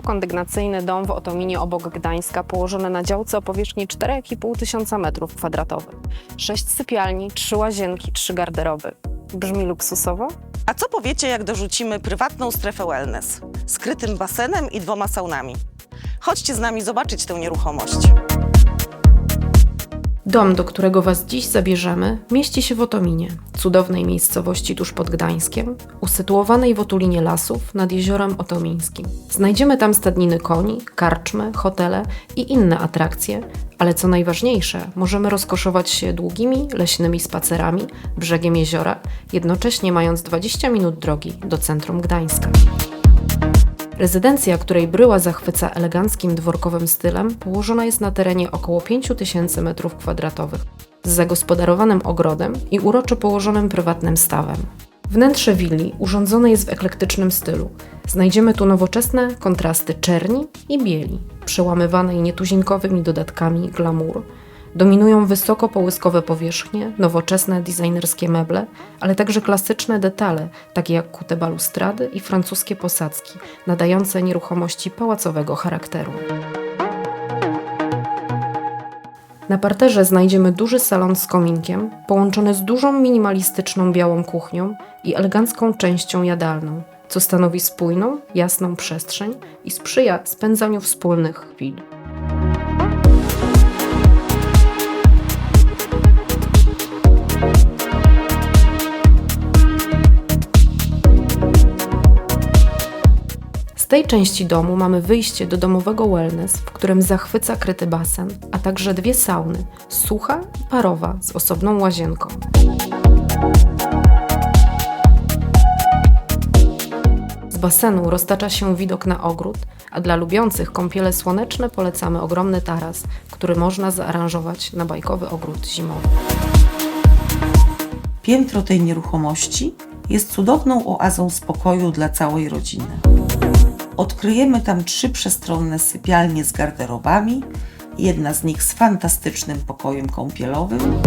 dwukondygnacyjny dom w Otominie obok Gdańska, położony na działce o powierzchni 4,5 tysiąca metrów kwadratowych. Sześć sypialni, trzy łazienki, trzy garderoby. Brzmi luksusowo? A co powiecie, jak dorzucimy prywatną strefę wellness, skrytym basenem i dwoma saunami? Chodźcie z nami zobaczyć tę nieruchomość. Dom, do którego Was dziś zabierzemy, mieści się w Otominie, cudownej miejscowości tuż pod Gdańskiem, usytuowanej w otulinie lasów nad jeziorem otomińskim. Znajdziemy tam stadniny koni, karczmy, hotele i inne atrakcje, ale co najważniejsze, możemy rozkoszować się długimi, leśnymi spacerami brzegiem jeziora, jednocześnie mając 20 minut drogi do centrum Gdańska. Rezydencja, której bryła zachwyca eleganckim dworkowym stylem, położona jest na terenie około 5000 m2, z zagospodarowanym ogrodem i uroczo położonym prywatnym stawem. Wnętrze willi urządzone jest w eklektycznym stylu. Znajdziemy tu nowoczesne kontrasty czerni i bieli, przełamywanej nietuzinkowymi dodatkami glamour. Dominują wysoko połyskowe powierzchnie, nowoczesne designerskie meble, ale także klasyczne detale, takie jak kute balustrady i francuskie posadzki, nadające nieruchomości pałacowego charakteru. Na parterze znajdziemy duży salon z kominkiem, połączony z dużą minimalistyczną białą kuchnią i elegancką częścią jadalną, co stanowi spójną, jasną przestrzeń i sprzyja spędzaniu wspólnych chwil. Tej części domu mamy wyjście do domowego wellness, w którym zachwyca kryty basen, a także dwie sauny, sucha i parowa z osobną łazienką. Z basenu roztacza się widok na ogród, a dla lubiących kąpiele słoneczne polecamy ogromny taras, który można zaaranżować na bajkowy ogród zimowy. Piętro tej nieruchomości jest cudowną oazą spokoju dla całej rodziny. Odkryjemy tam trzy przestronne sypialnie z garderobami, jedna z nich z fantastycznym pokojem kąpielowym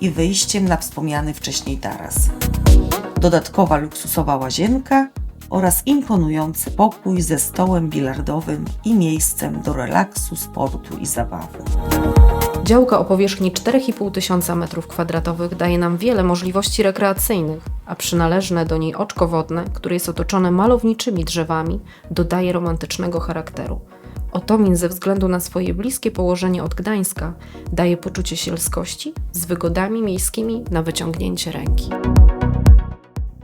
i wyjściem na wspomniany wcześniej taras. Dodatkowa luksusowa łazienka oraz imponujący pokój ze stołem bilardowym i miejscem do relaksu, sportu i zabawy. Działka o powierzchni 4,5 tysiąca m2 daje nam wiele możliwości rekreacyjnych, a przynależne do niej oczko wodne, które jest otoczone malowniczymi drzewami, dodaje romantycznego charakteru. Otomin ze względu na swoje bliskie położenie od Gdańska daje poczucie sielskości z wygodami miejskimi na wyciągnięcie ręki.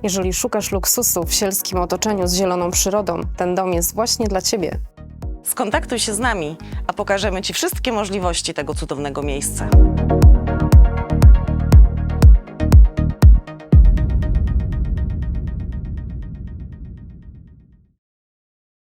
Jeżeli szukasz luksusu w sielskim otoczeniu z zieloną przyrodą, ten dom jest właśnie dla Ciebie. Skontaktuj się z nami, a pokażemy Ci wszystkie możliwości tego cudownego miejsca.